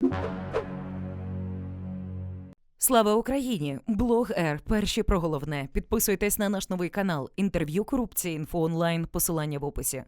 you Слава Україні! Блог Р. Перші про головне. Підписуйтесь на наш новий канал. Інтерв'ю корупції інфо онлайн. Посилання в описі.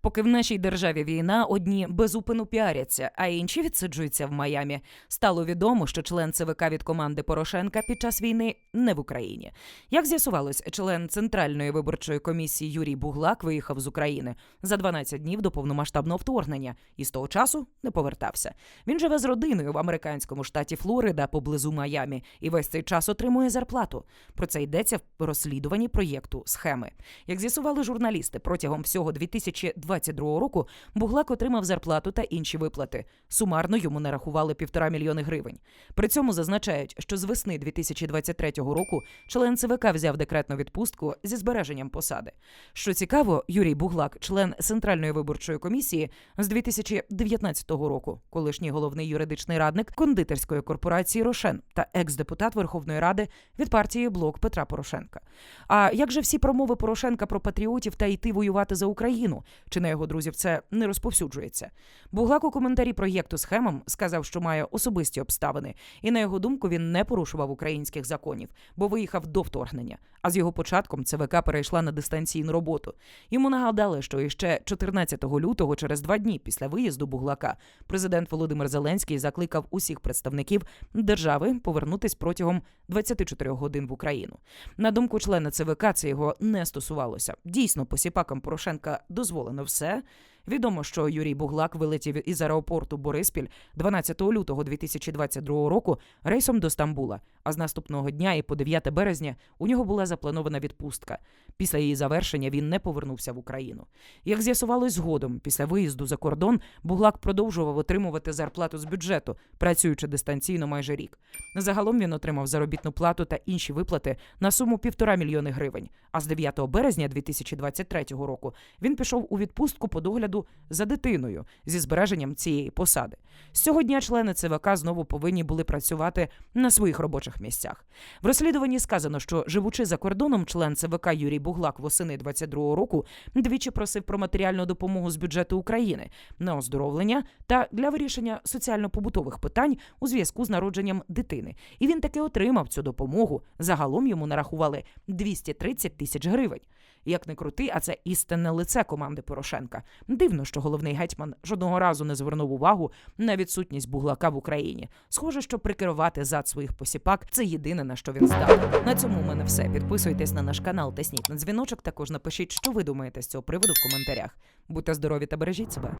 Поки в нашій державі війна, одні безупину піаряться, а інші відсиджуються в Майамі. Стало відомо, що член ЦВК від команди Порошенка під час війни не в Україні. Як з'ясувалось, член центральної виборчої комісії Юрій Буглак виїхав з України за 12 днів до повномасштабного вторгнення і з того часу не повертався. Він живе з родиною в американському штаті Флорида поблизу Майамі і весь цей час отримує зарплату. Про це йдеться в розслідуванні проєкту схеми. Як з'ясували журналісти, протягом всього 2022 року Буглак отримав зарплату та інші виплати. Сумарно йому нарахували півтора мільйони гривень. При цьому зазначають, що з весни 2023 року член ЦВК взяв декретну відпустку зі збереженням посади. Що цікаво, Юрій Буглак, член Центральної виборчої комісії з 2019 року, колишній головний юридичний радник кондитерської корпорації Рошен та екс-депутат Верховної Ради від партії Блок Петра Порошенка. А як же всі промови Порошенка про патріотів та йти воювати за Україну? Чи на його друзів це не розповсюджується? Буглак у коментарі проєкту схемам сказав, що має особисті обставини, і на його думку він не порушував українських законів, бо виїхав до вторгнення. А з його початком ЦВК перейшла на дистанційну роботу. Йому нагадали, що іще 14 лютого, через два дні після виїзду Буглака, президент Володимир Зеленський закликав усіх представників держави повернутись протягом 24 годин в Україну. На думку члена ЦВК, це його не стосувалося. Дійсно, посіпакам Порошенка дозволено все. Відомо, що Юрій Буглак вилетів із аеропорту Бориспіль 12 лютого 2022 року рейсом до Стамбула. А з наступного дня і по 9 березня у нього була запланована відпустка. Після її завершення він не повернувся в Україну. Як з'ясувалось згодом, після виїзду за кордон Буглак продовжував отримувати зарплату з бюджету, працюючи дистанційно майже рік. Загалом він отримав заробітну плату та інші виплати на суму півтора мільйони гривень. А з 9 березня 2023 року він пішов у відпустку по догляду за дитиною зі збереженням цієї посади. З цього дня члени ЦВК знову повинні були працювати на своїх робочих місцях. В розслідуванні сказано, що живучи за кордоном, член ЦВК Юрій Буглак восени 22 року двічі просив про матеріальну допомогу з бюджету України на оздоровлення та для вирішення соціально-побутових питань у зв'язку з народженням дитини. І він таки отримав цю допомогу. Загалом йому нарахували 230 тисяч гривень. Як не крути, а це істинне лице команди Порошенка. Дивно, що головний гетьман жодного разу не звернув увагу на відсутність буглака в Україні. Схоже, що прикривати зад своїх посіпак це єдине на що він здатний. На цьому у мене все. Підписуйтесь на наш канал, тисніть на дзвіночок. Також напишіть, що ви думаєте з цього приводу в коментарях. Будьте здорові та бережіть себе.